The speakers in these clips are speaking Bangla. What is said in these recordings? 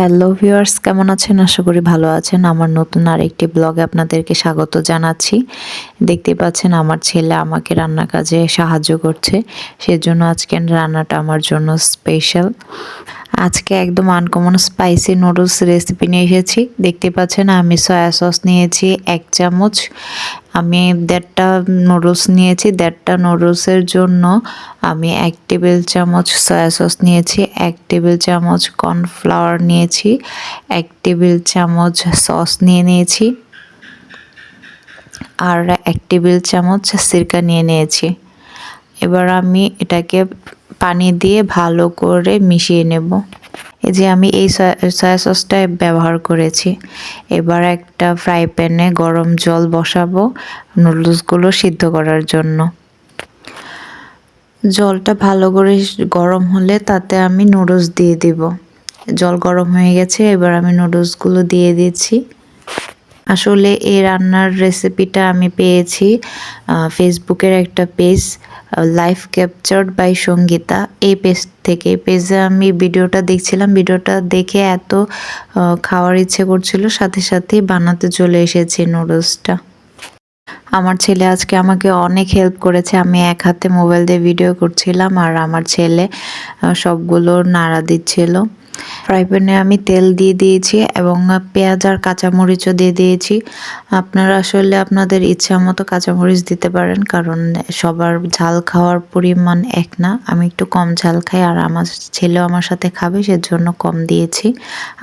হ্যালো ভিউয়ার্স কেমন আছেন? আশা করি ভালো আছেন। আমার নতুন আরেকটি ব্লগে আপনাদেরকে স্বাগত জানাচ্ছি। দেখতে পাচ্ছেন, আমার ছেলে আমাকে রান্না কাজে সাহায্য করছে। সেজন্য আজকের রান্নাটা আমার জন্য স্পেশাল আজকে একদম আনকমন স্পাইসি নুডলস রেসিপি নিয়ে এসেছি। দেখতে পাচ্ছেন, আমি সয়া সস নিয়েছি এক চামচ। আমি দেড়টা নুডলস নিয়েছি। দেড়টা নুডলসের জন্য আমি এক টেবিল চামচ সয়া সস নিয়েছি, এক টেবিল চামচ কর্নফ্লাওয়ার নিয়েছি, এক টেবিল চামচ সস নিয়ে নিয়েছি, আর এক টেবিল চামচ সিরকা নিয়ে নিয়েছি। এবার আমি এটাকে পানি দিয়ে ভালো করে মিশিয়ে নেব। এই যে আমি এই সয়া সসটা ব্যবহার করেছি। এবার একটা ফ্রাই প্যানে গরম জল বসাবো নুডলসগুলো সিদ্ধ করার জন্য। জলটা ভালো করে গরম হলে তাতে আমি নুডলস দিয়ে দিব। জল গরম হয়ে গেছে, এবার আমি নুডলসগুলো দিয়ে দিচ্ছি। আসলে এই রান্নার রেসিপিটা আমি পেয়েছি ফেসবুকের একটা page life captured by Sangeeta এই পেজ থেকে পেজে আমি ভিডিওটা দেখছিলাম। ভিডিওটা দেখে এত খাওয়ার ইচ্ছে করছিল। সাথে সাথেই বানাতে চলে এসেছে নুডলসটা আমার ছেলে আজকে আমাকে অনেক হেল্প করেছে। আমি এক হাতে মোবাইল দিয়ে ভিডিও করছিলাম আর আমার ছেলে সবগুলো নাড়া দিচ্ছিল। ফ্রাই প্যানে আমি তেল দিয়ে দিয়েছি এবং পেঁয়াজ আর কাঁচামরিচও দিয়ে দিয়েছি। আপনারা আসলে আপনাদের ইচ্ছা মতো কাঁচামরিচ দিতে পারেন, কারণ সবার ঝাল খাওয়ার পরিমাণ এক না। আমি একটু কম ঝাল খাই আর আমার ছেলেও আমার সাথে খাবে, সেজন্য কম দিয়েছি।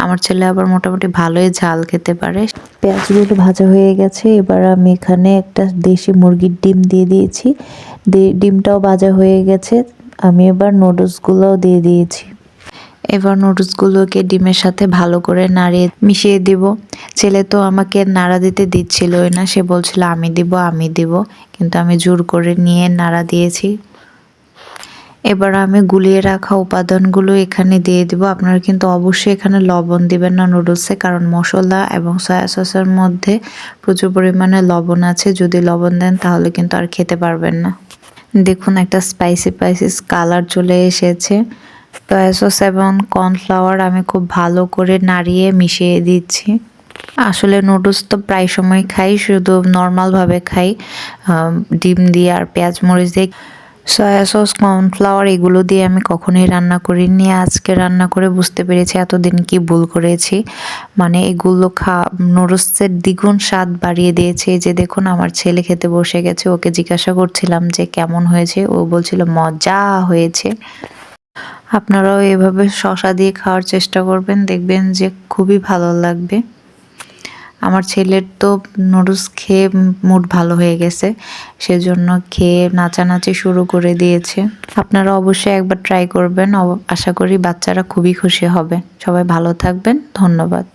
আমার ছেলে আবার মোটামুটি ভালোই ঝাল খেতে পারে। পেঁয়াজগুলো ভাজা হয়ে গেছে, এবার আমি এখানে একটা দেশি মুরগির ডিম দিয়ে দিয়েছি। ডিমটাও ভাজা হয়ে গেছে। আমি এবার নুডলসগুলোও দিয়ে দিয়েছি। এবার নুডলসগুলোকে ডিমের সাথে ভালো করে নাড়িয়ে মিশিয়ে দিব। ছেলে তো আমাকে নাড়া দিতে দিচ্ছিলই না। সে বলছিল, আমি দিব আমি দিব। কিন্তু আমি জোর করে নিয়ে নাড়া দিয়েছি। এবার আমি গুলিয়ে রাখা উপাদানগুলো এখানে দিয়ে দিব। আপনারা কিন্তু অবশ্যই এখানে লবণ দিবেন না নুডলসে কারণ মশলা এবং সয়া সসের মধ্যে প্রচুর পরিমাণে লবণ আছে। যদি লবণ দেন, তাহলে কিন্তু আর খেতে পারবেন না। দেখুন, একটা স্পাইসি স্পাইসি কালার চলে এসেছে। সয়া সস এবং কর্নফ্লাওয়ার আমি খুব ভালো করে নাড়িয়ে মিশিয়ে দিচ্ছি। আসলে নুডলস তো প্রায় সময় খাই, শুধু নর্মালভাবে খাই ডিম দিয়ে আর পেঁয়াজ মরিচ দিয়ে। সয়া সস, কর্নফ্লাওয়ার এগুলো দিয়ে আমি কখনোই রান্না করিনি। আজকে রান্না করে বুঝতে পেরেছি এতদিন কি ভুল করেছি। মানে এগুলো খা, নুডলসের দ্বিগুণ স্বাদ বাড়িয়ে দিয়েছে। যে দেখুন, আমার ছেলে খেতে বসে গেছে। ওকে জিজ্ঞাসা করছিলাম যে কেমন হয়েছে? ও বলছিল, মজা হয়েছে। আপনারাও এভাবে শশা দিয়ে খাওয়ার চেষ্টা করবেন, দেখবেন যে খুবই ভালো লাগবে। আমার ছেলের তো নুডলস খেয়ে মুড ভালো হয়ে গেছে, সেজন্য খেয়ে নাচানাচি শুরু করে দিয়েছে। আপনারা অবশ্যই একবার ট্রাই করবেন আশা করি বাচ্চারা খুবই খুশি হবে। সবাই ভালো থাকবেন, ধন্যবাদ।